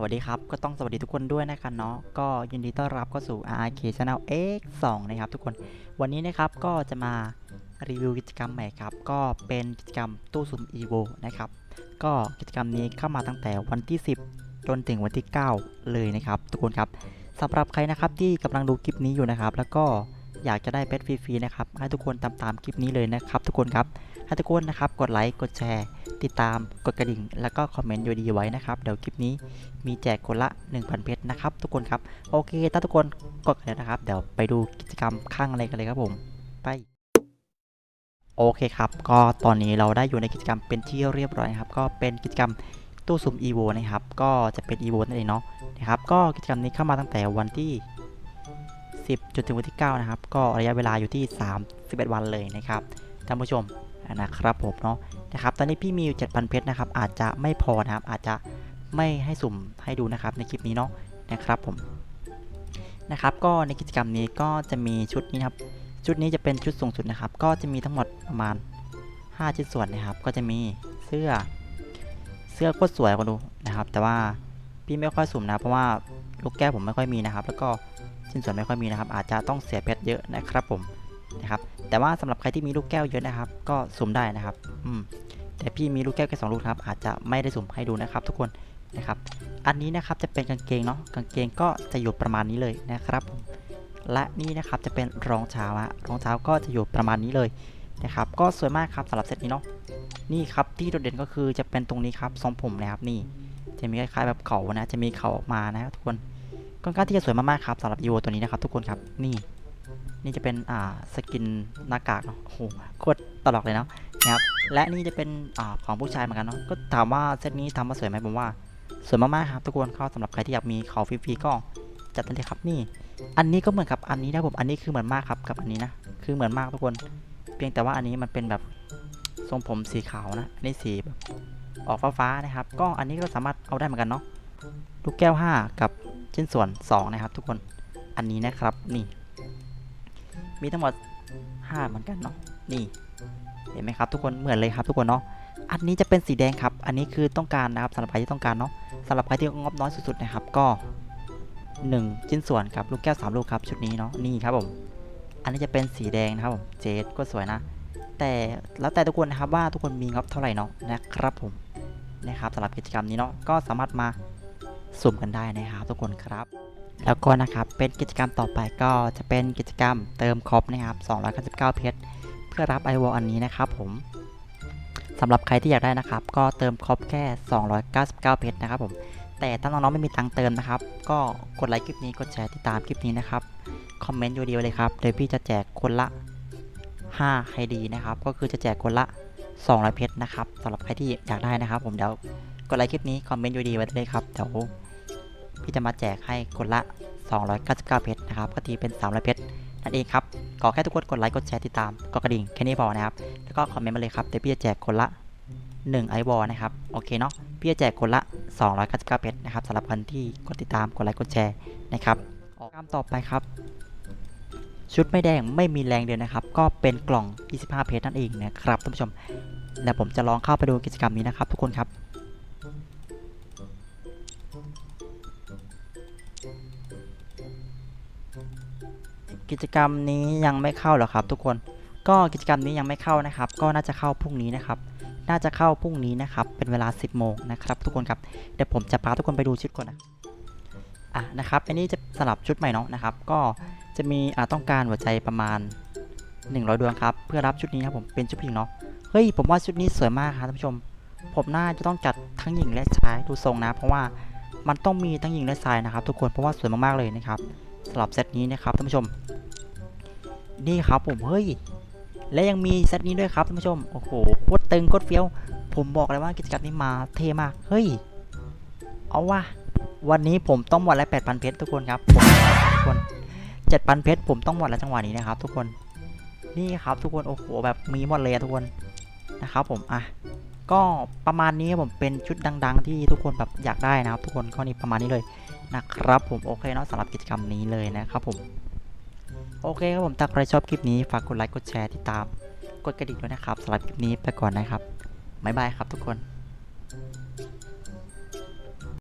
สวัสดีครับ ก็ต้องสวัสดีทุกคนด้วยนะครับเนาะก็ยินดีต้อนรับเข้าสู่ RK Channel X2 นะครับทุกคนวันนี้นะครับก็จะมารีวิวกิจกรรมใหม่ครับ ก็เป็นกิจกรรมตู้สุ่ม EVO นะครับ ก็กิจกรรมนี้เข้ามาตั้งแต่วันที่ 10 จนถึงวันที่ 9 เลยนะครับ ทุกคนครับสำหรับใครนะครับที่กำลังดูคลิปนี้อยู่นะครับ แล้วก็อยากจะได้เพชรฟรีๆนะครับให้ทุกคนตามตามคลิปนี้เลยนะครับ ทุกคนครับให้ทุกคนนะครับกดไลค์กดแชร์ ติดตามกดกระดิ่ง แล้วก็คอมเมนต์อยู่ดีไว้นะครับ เดี๋ยวคลิปนี้มีแจกคนละ 1,000 เพชรนะครับ ทุกคนครับ โอเค ถ้าทุกคนกดกันแล้วนะครับ เดี๋ยวไปดูกิจกรรมข้างอะไรกันเลยครับผมไปโอเคครับ ก็ตอนนี้เราได้อยู่ในกิจกรรมเป็นที่เรียบร้อยครับ ก็เป็นกิจกรรมตู้สุ่ม EVO นะครับ ก็จะเป็น EVO นั่นเองเนาะนะครับ ก็กิจกรรมนี้เข้ามาตั้งแต่วันที่ 10 จนถึงวันที่ 9 นะครับ ก็ระยะเวลาอยู่ที่ 31 วันเลยนะครับ ท่านผู้ชมนะครับผมเนาะ นะครับ ตอนนี้พี่มีอยู่7,000เพชรนะครับ อาจจะไม่พอนะครับ อาจจะไม่ให้สุ่มให้ดูนะครับในคลิปนี้เนาะนะครับผมนะครับ ก็ในกิจกรรมนี้ก็จะมีชุดนี้ครับ ชุดนี้จะเป็นชุดสูงสุดนะครับ ก็จะมีทั้งหมดประมาณ 5 ชิ้นส่วนนะครับ ก็จะมีเสื้อ เสื้อโคตรสวยก็ดูนะครับ แต่ว่าพี่ไม่ค่อยสุ่มนะ เพราะว่าลูกแก้วผมไม่ค่อยมีนะครับ แล้วก็ชิ้นส่วนไม่ค่อยมีนะครับ อาจจะต้องเสียเพชรเยอะนะครับผม นะครับ แต่ว่าสำหรับใครที่มีลูกแก้วเยอะนะครับ ก็สุ่มได้นะครับ อืม แต่พี่มีลูกแก้วแค่สองลูกครับ อาจจะไม่ได้สุ่มให้ดูนะครับ ทุกคนนะครับ อันนี้นะครับจะเป็นกางเกงเนาะ กางเกงก็จะอยู่ประมาณนี้เลยนะครับผมและนี่นะครับจะเป็นรองเท้าฮะรองเท้าก็จะอยู่ประมาณนี้เลยนะครับ ก็สวยมากครับสำหรับเซตนี้เนาะ นี่ครับที่โดดเด่นก็คือจะเป็นตรงนี้ครับทรงผมนะครับนี่ จะมีคล้ายๆแบบเขานะ จะมีเขาออกมานะครับทุกคนค่อนข้างที่จะสวยมากๆครับสำหรับอีโวตัวนี้นะครับทุกคนครับนี่ นี่จะเป็นอ่าสกินหน้ากากเนาะโอ้โหโคตรตลกเลยเนาะนะครับและนี่จะเป็นอ่าของผู้ชายเหมือนกันเนาะก็ถามว่าเซตนี้ทำมาสวยไหมผมว่าสวยมากๆครับทุกคนก็สำหรับใครที่อยากมีเขาฟรีๆก็จัดได้เลยครับนี่ อันนี้ก็เหมือนกับอันนี้นะผมอันนี้คือเหมือนมากครับกับอันนี้นะคือเหมือนมากทุกคน เพียงแต่ว่าอันนี้มันเป็นแบบทรงผมสีขาวนะอันนี้สีแบบออกฟ้าๆนะครับ ก็อันนี้ก็สามารถเอาได้เหมือนกันเนาะลูกแก้ว 5 กับชิ้นส่วน 2 นะครับ ทุกคนอันนี้นะครับนี่ มีทั้งหมด5เหมือนกันเนาะนี่เห็นไหมครับทุกคนเหมือนเลยครับทุกคนเนาะอันนี้จะเป็นสีแดงครับ อันนี้คือต้องการนะครับสำหรับใครที่ต้องการเนาะสำหรับใครที่งบน้อยสุดๆนะครับก็ 1 ชิ้นส่วนกับลูกแก้ว3ลูกครับชุดนี้เนาะนี่ครับผมอันนี้จะเป็นสีแดงนะครับผมเจดก็สวยนะ แต่แล้วแต่ทุกคนนะครับว่าทุกคนมีงบเท่าไหร่เนาะนะครับผมนะครับสำหรับกิจกรรมนี้เนาะก็สามารถมาสุ่มกันได้นะครับทุกคนครับ แล้วก็นะครับเป็นกิจกรรมต่อไปก็จะเป็นกิจกรรมเติมครบนะครับ299เพชรเพื่อรับไอวอลอันนี้นะครับผมสำหรับใครที่อยากได้นะครับ ก็เติมครบแค่ 299เพชรนะครับผมแต่ถ้าน้องๆไม่มีตังค์เติมนะครับ ก็กดไลค์คลิปนี้กดแชร์ติดตามคลิปนี้นะครับคอมเมนต์อยู่ดีเลยครับเดี๋ยวพี่จะแจกคนละ5ให้ดีนะครับ ก็คือจะแจกคนละ200เพชรนะครับสำหรับใครที่อยากได้นะครับ ผมเดี๋ยวกดไลค์คลิปนี้คอมเมนต์อยู่ดีไว้เลยครับเดี๋ยว พี่จะมาแจกให้คนละ 299 เพชรนะครับก็ตีเป็น 300 เพชรนั่นเองครับขอแค่ทุกคนกดไลค์กดแชร์ติดตามกดกระดิ่งแค่นี้พอนะครับแล้วก็คอมเมนต์มาเลยครับเดี๋ยวพี่จะแจกคนละ1ไอวอลนะครับโอเคเนาะพี่จะแจกคนละ 299 เพชรนะครับสำหรับคนที่กดติดตามกดไลค์กดแชร์นะครับกรรมต่อไปครับ ชุดไม่แดงไม่มีแรงเดียวนะครับ ก็เป็นกล่อง 25 เพชรนั่นเองนะครับท่านผู้ชมแล้วผมจะลองเข้าไปดูกิจกรรมนี้นะครับ ทุกคนครับ กิจกรรมนี้ยังไม่เข้าหรอครับ ทุกคนก็กิจกรรมนี้ยังไม่เข้านะครับ ก็น่าจะเข้าพรุ่งนี้นะครับ น่าจะเข้าพรุ่งนี้นะครับ เป็นเวลา 10โมงนะครับ ทุกคนครับเดี๋ยวผมจะพาทุกคนไปดูชุดก่อนนะอะนะครับอันนี้จะสลับชุดใหม่เนาะนะครับ ก็จะมีอ่าต้องการหัวใจประมาณ 100 ดวงครับ เพื่อรับชุดนี้ครับผมเป็นชุดผู้หญิงเนาะเฮ้ยผมว่าชุดนี้สวยมากครับท่านผู้ชม ผมน่าจะต้องจัดทั้งหญิงและชายดูทรงนะ เพราะว่ามันต้องมีทั้งหญิงและชายนะครับ ทุกคนเพราะว่าสวยมากๆเลยนะครับสำหรับเซตนี้นะครับท่านผู้ชม นี่ครับผมเฮ้ย และยังมีเซตนี้ด้วยครับท่านผู้ชม โอ้โหโคตรตึงโคตรเฟี้ยว ผมบอกเลยว่ากิจกรรมนี้มาเท่มาก เฮ้ย เอาว่ะ วันนี้ผมต้องหมดแล้ว8,000เพชรทุกคนครับผมทุกคน7,000เพชรผมต้องหมดแล้วจังหวะนี้นะครับ ทุกคน นี่ครับทุกคน โอ้โห แบบมีหมดเลยทุกคน นะครับผม อะ ก็ประมาณนี้ผมเป็นชุดดัง ๆ ที่ทุกคนแบบอยากได้นะครับ ทุกคนก็นี่ประมาณนี้เลยนะครับผม โอเคเนาะสำหรับกิจกรรมนี้เลยนะครับผม โอเคครับผมถ้าใครชอบคลิปนี้ฝากกดไลค์กดแชร์ติดตาม กดกระดิ่งด้วยนะครับสำหรับคลิปนี้ไปก่อนนะครับบ๊ายบายครับทุกคน